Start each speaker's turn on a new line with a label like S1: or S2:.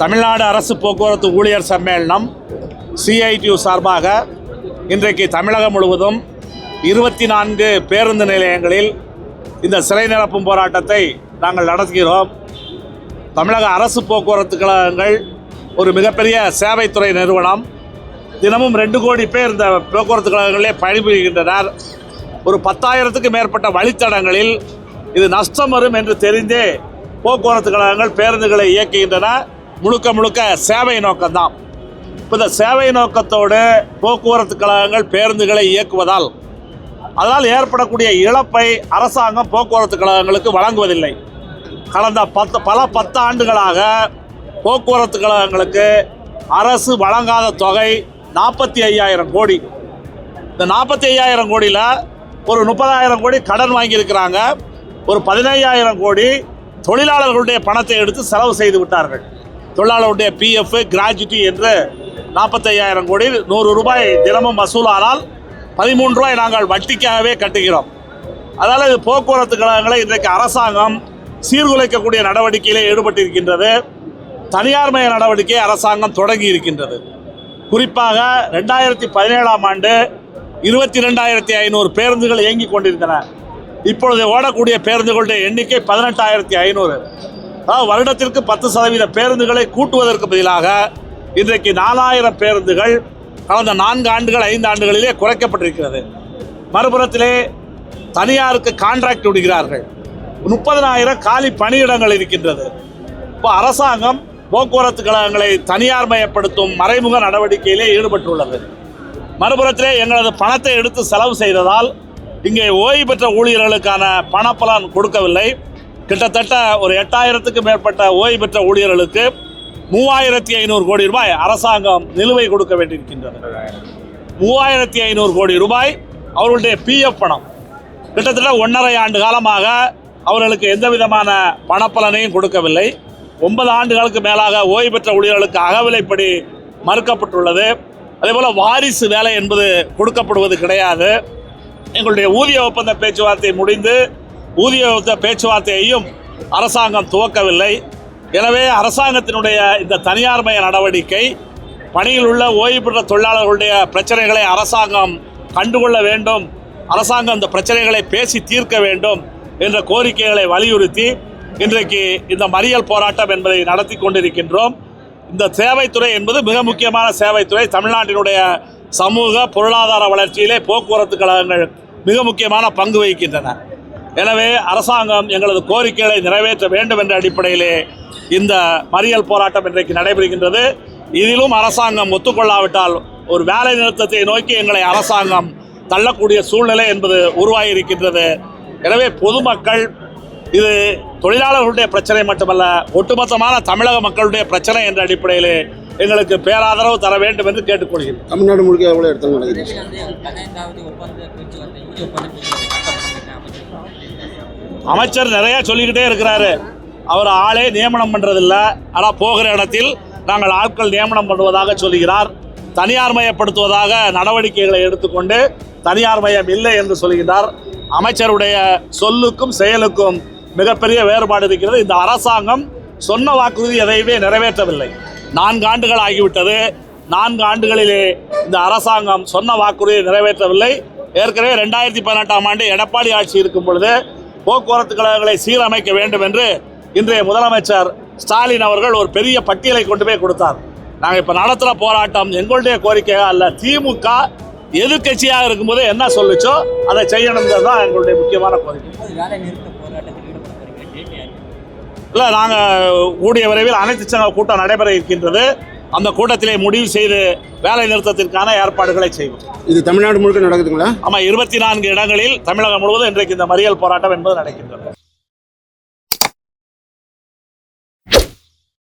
S1: தமிழ்நாடு அரசு போக்குவரத்து ஊழியர் சம்மேளனம் சிஐடியு சார்பாக இன்றைக்கு தமிழகம் முழுவதும் இருபத்தி நான்கு பேருந்து நிலையங்களில் இந்த சிலை நிரப்பும் போராட்டத்தை நாங்கள் நடத்துகிறோம். தமிழக அரசு போக்குவரத்து கழகங்கள் ஒரு மிகப்பெரிய சேவைத்துறை நிறுவனம். தினமும் ரெண்டு கோடி பேர் இந்த போக்குவரத்து கழகங்களே பணிபுரிகின்றனர். ஒரு பத்தாயிரத்துக்கு மேற்பட்ட வழித்தடங்களில் இது நஷ்டம் வரும் என்று தெரிந்தே போக்குவரத்து கழகங்கள் பேருந்துகளை இயக்குகின்றன. முழுக்க முழுக்க சேவை நோக்கம்தான். இப்போ இந்த சேவை நோக்கத்தோடு போக்குவரத்து கழகங்கள் பேருந்துகளை இயக்குவதால் அதனால் ஏற்படக்கூடிய இழப்பை அரசாங்கம் போக்குவரத்து கழகங்களுக்கு வழங்குவதில்லை. கடந்த பத்து பல பத்து ஆண்டுகளாக போக்குவரத்து கழகங்களுக்கு அரசு வழங்காத தொகை நாற்பத்தி ஐயாயிரம் கோடி. இந்த நாற்பத்தி ஐயாயிரம் கோடியில் ஒரு முப்பதாயிரம் கோடி கடன் வாங்கியிருக்கிறாங்க. ஒரு பதினையாயிரம் கோடி தொழிலாளர்களுடைய பணத்தை எடுத்து செலவு செய்து விட்டார்கள். தொழிலாளர்களுடைய பிஎஃப் கிராஜுட்டி என்று நாற்பத்தையாயிரம் கோடி நூறு ரூபாய் தினமும் வசூலானால் பதிமூன்று ரூபாய் நாங்கள் வட்டிக்காகவே கட்டுகிறோம். அதனால் இது போக்குவரத்து கழகங்களை இன்றைக்கு அரசாங்கம் சீர்குலைக்கக்கூடிய நடவடிக்கையிலே ஈடுபட்டிருக்கின்றது. தனியார் மய நடவடிக்கையை அரசாங்கம் தொடங்கி இருக்கின்றது. குறிப்பாக ரெண்டாயிரத்தி பதினேழாம் ஆண்டு இருபத்தி ரெண்டாயிரத்தி ஐநூறு பேருந்துகள் இயங்கிக் கொண்டிருந்தன. இப்பொழுது ஓடக்கூடிய பேருந்துகளுடைய எண்ணிக்கை பதினெட்டாயிரத்தி ஐநூறு. அதாவது வருடத்திற்கு பத்து சதவீத பேருந்துகளை கூட்டுவதற்கு பதிலாக இன்றைக்கு நாலாயிரம் பேருந்துகள் கடந்த நான்கு ஆண்டுகள் ஐந்து ஆண்டுகளிலே குறைக்கப்பட்டிருக்கிறது. மறுபுறத்திலே தனியாருக்கு கான்ட்ராக்ட் விடுகிறார்கள். முப்பதனாயிரம் காலி பணியிடங்கள் இருக்கின்றது. இப்போ அரசாங்கம் போக்குவரத்து கழகங்களை தனியார்மயப்படுத்தும் மறைமுக நடவடிக்கையிலே ஈடுபட்டுள்ளது. மறுபுறத்திலே எங்களது பணத்தை எடுத்து செலவு செய்ததால் இங்கே ஓய்வு பெற்ற ஊழியர்களுக்கான பணப்பலன் கொடுக்கவில்லை. கிட்டத்தட்ட ஒரு எட்டாயிரத்துக்கு மேற்பட்ட ஓய்வு பெற்ற ஊழியர்களுக்கு மூவாயிரத்தி ஐநூறு கோடி ரூபாய் அரசாங்கம் நிலுவை கொடுக்க வேண்டியிருக்கின்றது. மூவாயிரத்தி ஐநூறு கோடி ரூபாய் அவர்களுடைய பிஎஃப் பணம். கிட்டத்தட்ட ஒன்றரை ஆண்டு காலமாக அவர்களுக்கு எந்த விதமான பணப்பலனையும் கொடுக்கவில்லை. ஒன்பது ஆண்டுகளுக்கு மேலாக ஓய்வு பெற்ற ஊழியர்களுக்கு அகவிலைப்படி மறுக்கப்பட்டுள்ளது. அதேபோல் வாரிசு வேலை என்பது கொடுக்கப்படுவது கிடையாது. எங்களுடைய ஊதிய ஒப்பந்த பேச்சுவார்த்தை முடிந்து ஊதிய பேச்சுவார்த்தையையும் அரசாங்கம் துவக்கவில்லை. எனவே அரசாங்கத்தினுடைய இந்த தனியார்மய நடவடிக்கை பணியில் உள்ள ஓய்வு பெற்ற தொழிலாளர்களுடைய பிரச்சனைகளை அரசாங்கம் கண்டுகொள்ள வேண்டும் அரசாங்கம் இந்த பிரச்சனைகளை பேசி தீர்க்க வேண்டும் என்ற கோரிக்கைகளை வலியுறுத்தி இன்றைக்கு இந்த மறியல் போராட்டம் என்பதை நடத்தி கொண்டிருக்கின்றோம். இந்த சேவைத்துறை என்பது மிக முக்கியமான சேவைத்துறை. தமிழ்நாட்டினுடைய சமூக பொருளாதார வளர்ச்சியிலே போக்குவரத்து கழகங்கள் மிக முக்கியமான பங்கு வகிக்கின்றன. எனவே அரசாங்கம் எங்களது கோரிக்கைகளை நிறைவேற்ற வேண்டும் என்ற அடிப்படையிலே இந்த மறியல் போராட்டம் இன்றைக்கு நடைபெறுகின்றது. இதிலும் அரசாங்கம் ஒத்துக்கொள்ளாவிட்டால் ஒரு வேலை நிறுத்தத்தை நோக்கி எங்களை அரசாங்கம் தள்ளக்கூடிய சூழ்நிலை என்பது உருவாகி இருக்கின்றது எனவே பொதுமக்கள் இது தொழிலாளர்களுடைய பிரச்சனை மட்டுமல்ல ஒட்டுமொத்தமான தமிழக மக்களுடைய பிரச்சனை என்ற அடிப்படையிலே எங்களுக்கு பேராதரவு தர வேண்டும் என்று கேட்டுக்கொள்கிறேன்.
S2: தமிழ்நாடு முழுக்க எவ்வளோ இடத்துல நடக்குது?
S3: அமைச்சர்
S1: நிறைய சொல்லிக்கிட்டே இருக்கிறாரு. அவர் ஆளே நியமனம் பண்றதில்ல. ஆனால் போகிற இடத்தில் நாங்கள் ஆட்கள் நியமனம் பண்ணுவதாக சொல்கிறார். தனியார்மயப்படுத்துவதாக நடவடிக்கைகளை எடுத்துக்கொண்டு தனியார் மயம் இல்லை என்று சொல்கிறார். அமைச்சருடைய சொல்லுக்கும் செயலுக்கும் மிகப்பெரிய வேறுபாடு இருக்கிறது. இந்த அரசாங்கம் சொன்ன வாக்குறுதி எதையுமே நிறைவேற்றவில்லை. நான்கு ஆண்டுகள் ஆகிவிட்டது. நான்கு ஆண்டுகளிலே இந்த அரசாங்கம் சொன்ன வாக்குறுதியை நிறைவேற்றவில்லை. ஏற்கனவே ரெண்டாயிரத்தி பதினெட்டாம் ஆண்டு எடப்பாடி ஆட்சி இருக்கும் பொழுது போக்குவரத்து கழகங்களை சீரமைக்க வேண்டும் என்று இன்றைய முதலமைச்சர் ஸ்டாலின் அவர்கள் ஒரு பெரிய பட்டியலை கொண்டு போய் கொடுத்தார். நாங்கள் இப்போ நடத்துகிற போராட்டம் எங்களுடைய கோரிக்கையாக அல்ல. திமுக எதிர்க்கட்சியாக இருக்கும்போது என்ன சொல்லுச்சோ அதை செய்யணுங்கிறது தான் எங்களுடைய முக்கியமான கோரிக்கை. இல்லை நாங்கள் கூடிய விரைவில் அனைத்து சங்க கூட்டம் நடைபெற இருக்கின்றது. அந்த கூட்டத்திலே முடிவு செய்து வேலை நிறுத்தத்திற்கான ஏற்பாடுகளை செய்வோம்.
S2: இது தமிழ்நாடு முழுக்க நடக்குதுங்களா?
S1: ஆமாம் இருபத்தி நான்கு இடங்களில் தமிழகம் முழுவதும் இன்றைக்கு இந்த மறியல் போராட்டம் என்பது நடக்கின்றது.